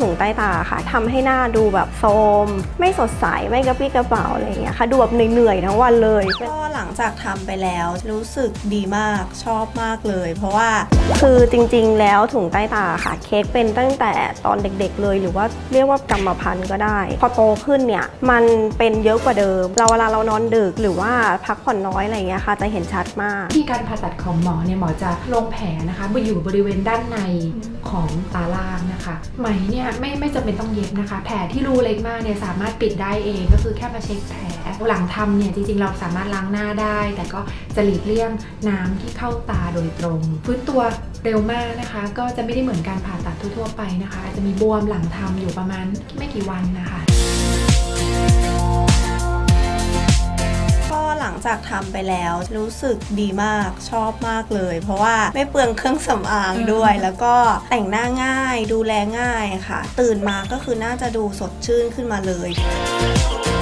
ถุงใต้ตาค่ะทำให้หน้าดูแบบโทรมไม่สดใส ไม่กระปรี้กระเป๋าอะไรอย่างเงี้ยค่ะ ดูแบบเหนื่อยๆทั้งวันเลย ก็หลังจากทำไปแล้วรู้สึกดีมากชอบมากเลย เพราะว่าคือจริงๆ แล้วถุงใต้ตาค่ะ เค้กเป็นตั้งแต่ตอนเด็กๆ เลย หรือว่าเรียกว่ากรรมพันธุ์ก็ได้ พอโตขึ้นเนี่ยมันเป็นเยอะกว่าเดิม เราเวลาเรานอนดึกหรือว่าพักผ่อนน้อยอะไรอย่างเงี้ยค่ะ จะเห็นชัดมากที่การผ่าตัดของหมอเนี่ยหมอจะลงแผลนะคะอยู่บริเวณด้านในของตาล่างนะคะ ไหมเนี่ยไม่ไม่จำเป็นต้องเย็บนะคะ แผลที่รูเล็กมากเนี่ยสามารถปิดได้เองก็คือแค่มาเช็คแผลหลังทำเนี่ยจริงๆเราสามารถล้างหน้าได้ แต่ก็จะหลีกเลี่ยงน้ำที่เข้าตาโดยตรงฟื้นตัวเร็วมากนะคะ ก็จะไม่ได้เหมือนการผ่าตัดทั่วๆไปนะคะอาจจะมีบวมหลังทำอยู่ประมาณไม่กี่วันนะคะ จากทำไปแล้ว รู้สึกดีมากชอบมากเลย เพราะว่าไม่เปลืองเครื่องสำอางด้วย แล้วก็แต่งหน้าง่าย ดูแลง่ายค่ะ ตื่นมาก็คือน่าจะดูสดชื่นขึ้นมาเลย「